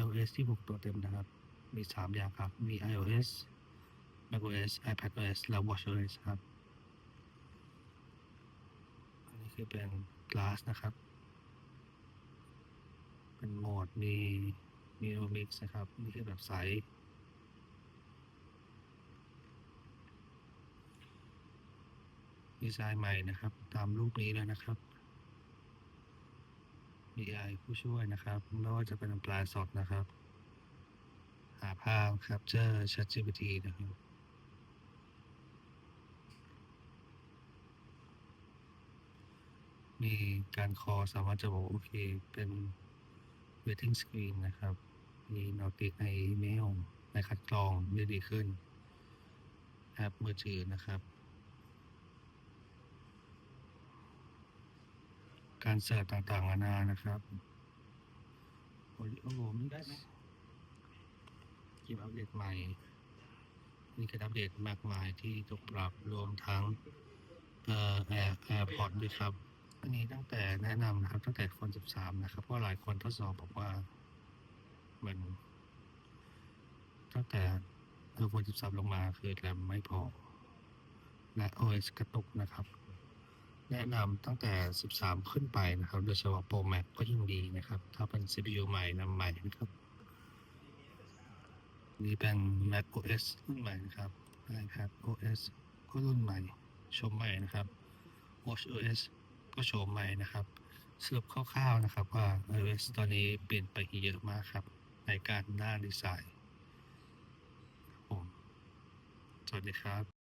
iOS ที่6ตัวเต็มนะครับ มี 3 อย่างครับ มี iOS macOS iPadOS และ watchOS ครับ อันนี้คือเป็น Glass นะครับ เป็นโหมด มี มี Mix นะครับ นี่คือแบบใสดีไซน์ใหม่นะครับ ตามรูปนี้เลยนะครับ มี AI ผู้ช่วยนะครับ ไม่ว่าจะเป็นปลาสดนะครับ หาภาพ Capture ChatGPT นะครับมีการคอสามารถจะบอกโอเค เป็น waiting screen นะครับ มีโนติในอีเมลในคัดกรองได้ดีขึ้นแอปมือถือนะครับ การเสิร์ชต่างๆนานานะครับโอ้ยโอ้โหมิกซ์คลิปอัปเดตใหม่ มีการอัปเดตมากมายที่ถูกปรับรวมทั้งเอ่อแอร์แอร์พอร์ตด้วยครับ อันนี้ตั้งแต่แนะนำนะครับ ตั้งแต่คน13 นะครับ เพราะหลายคนทดสอบบอกว่ามันตั้งแต่เออคน13 ลงมาคือแรมไม่พอ และ OS กระตุกนะครับ แนะนำตั้งแต่ 13 ขึ้นไปนะครับ โดยเฉพาะ Pro Max ก็ยิ่งดีนะครับ ถ้าเป็น CPU ใหม่นำใหม่นะครับ นี่เป็น Mac OS รุ่นใหม่นะครับ iPad OS ก็รุ่นใหม่ ชมใหม่นะครับ Watch OS ก็โชมใหม่นะครับสรุปคร่าวๆนะครับว่า iOS ตอนนี้เปลี่ยนไปเยอะมากครับ ในการด้านดีไซน์ครับผมสวัสดีครับ